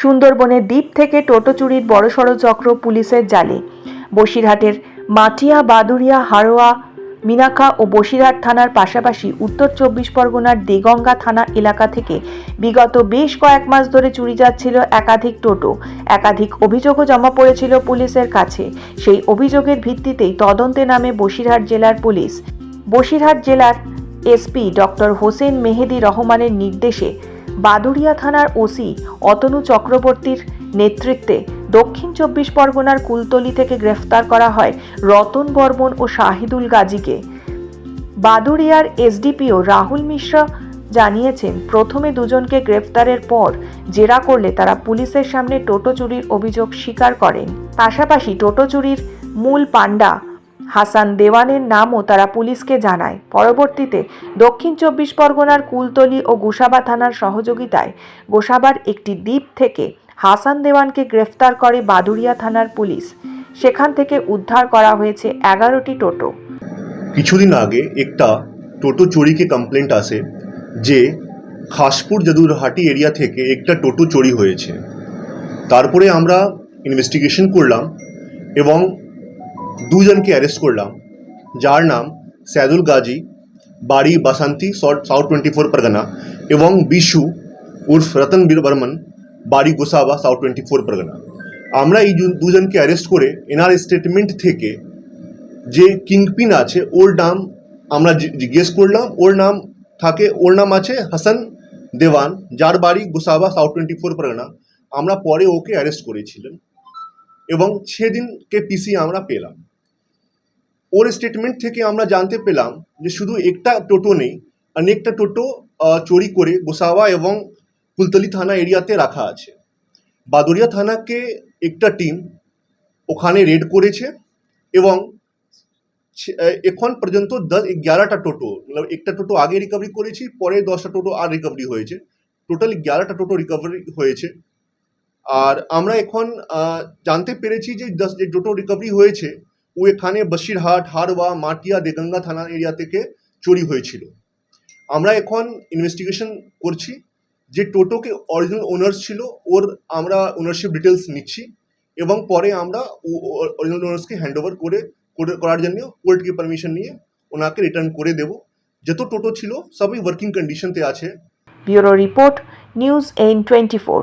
সুন্দরবনের দ্বীপ থেকে টোটো চুরির বড়সড় চক্র পুলিশের জালে। বসিরহাটের মাটিয়া বাদুরিয়া হাড়োয়া মিনাখা ও বসিরহাট থানার পাশাপাশি উত্তর চব্বিশ পরগনার দেগঙ্গা থানা এলাকা থেকে বিগত বেশ কয়েক মাস ধরে চুরি যাচ্ছিল একাধিক টোটো। একাধিক অভিযোগও জমা পড়েছিল পুলিশের কাছে। সেই অভিযোগের ভিত্তিতেই তদন্তে নামে বসিরহাট জেলার পুলিশ। বসিরহাট জেলার এসপি ডক্টর হোসেন মেহেদি রহমানের নির্দেশে বাদুড়িয়া থানার ওসি অতনু চক্রবর্তীর নেতৃত্বে দক্ষিণ চব্বিশ পরগনার কুলতলি থেকে গ্রেফতার করা হয় রতন বর্মন ও শাহিদুল গাজীকে। বাদুড়িয়ার এসডিপিও রাহুল মিশ্রা জানিয়েছেন, প্রথমে দুজনকে গ্রেফতারের পর জেরা করলে তারা পুলিশের সামনে টোটো চুরির অভিযোগ স্বীকার করেন। পাশাপাশি টোটো চুরির মূল পাণ্ডা হাসান দেওয়ানের নামও তারা পুলিশকে জানায়। পরবর্তীতে দক্ষিণ চব্বিশ পরগনার কুলতলি ও গোসাবা থানার সহযোগিতায় গোসাবার একটি দ্বীপ থেকে হাসান দেওয়ানকে গ্রেফতার করে বাদুরিয়া থানার পুলিশ। সেখান থেকে উদ্ধার করা হয়েছে এগারোটি টোটো। কিছুদিন আগে একটা টোটো চুরিকে কমপ্লেন্ট আসে যে খাসপুর জাদুরহাটি এরিয়া থেকে একটা টোটো চুরি হয়েছে। তারপরে আমরা ইনভেস্টিগেশন করলাম এবং দুজনকে অ্যারেস্ট করলাম, যার নাম স্যাদুল গাজী, বাড়ি Basanti south twenty four Parganas এবং বিশু উর্ফ রতন বীর বর্মন, বাড়ি Gosaba south twenty four Parganas আমরা এই দুজনকে অ্যারেস্ট করে এনার স্টেটমেন্ট থেকে যে কিংপিন আছে, ওর নাম আমরা জিজ্ঞেস করলাম। ওর নাম থাকে, ওর নাম আছে হাসান দেওয়ান, যার বাড়ি Gosaba south twenty four Parganas আমরা পরে ওকে অ্যারেস্ট করেছিলেন এবং সেদিনকে পিসি আমরা পেলাম। ওর স্টেটমেন্ট থেকে আমরা জানতে পেলাম যে শুধু একটা টোটো নেই অনেকটা টোটো চুরি করে গোসাওয়া এবং কুলতলি থানা এরিয়াতে রাখা আছে। বাদুরিয়া থানাকে একটা টিম ওখানে রেড করেছে এবং এখন পর্যন্ত দশ, এগারোটা টোটো মানে একটা টোটো আগে রিকভারি করেছি, পরে দশটা টোটো আর রিকভারি হয়েছে। টোটাল এগারোটা টোটো রিকভারি হয়েছে। আর আমরা এখন জানতে পেরেছি যে দশ, যে টোটো রিকভারি হয়েছে, ও এখানে বসিরহাট হারওয়া মাটিয়া, দেগঙ্গা থানা এরিয়া থেকে চুরি হয়েছিল। আমরা এখন ইনভেস্টিগেশন করছি যে টোটোকে অরিজিনাল ওনার্স ছিল, ওর আমরা ওনারশিপ ডিটেলস নিচ্ছি এবং পরে আমরা অরিজিনাল ওনার্সকে হ্যান্ড ওভার করে, করে- করার জন্য কোর্টকে পারমিশন নিয়ে ওনাকে রিটার্ন করে দেব। যত টোটো ছিল, সবই ওয়ার্কিং কন্ডিশনতে আছে। ব্যুরো রিপোর্ট, নিউজ এইন টোয়েন্টি ফোর।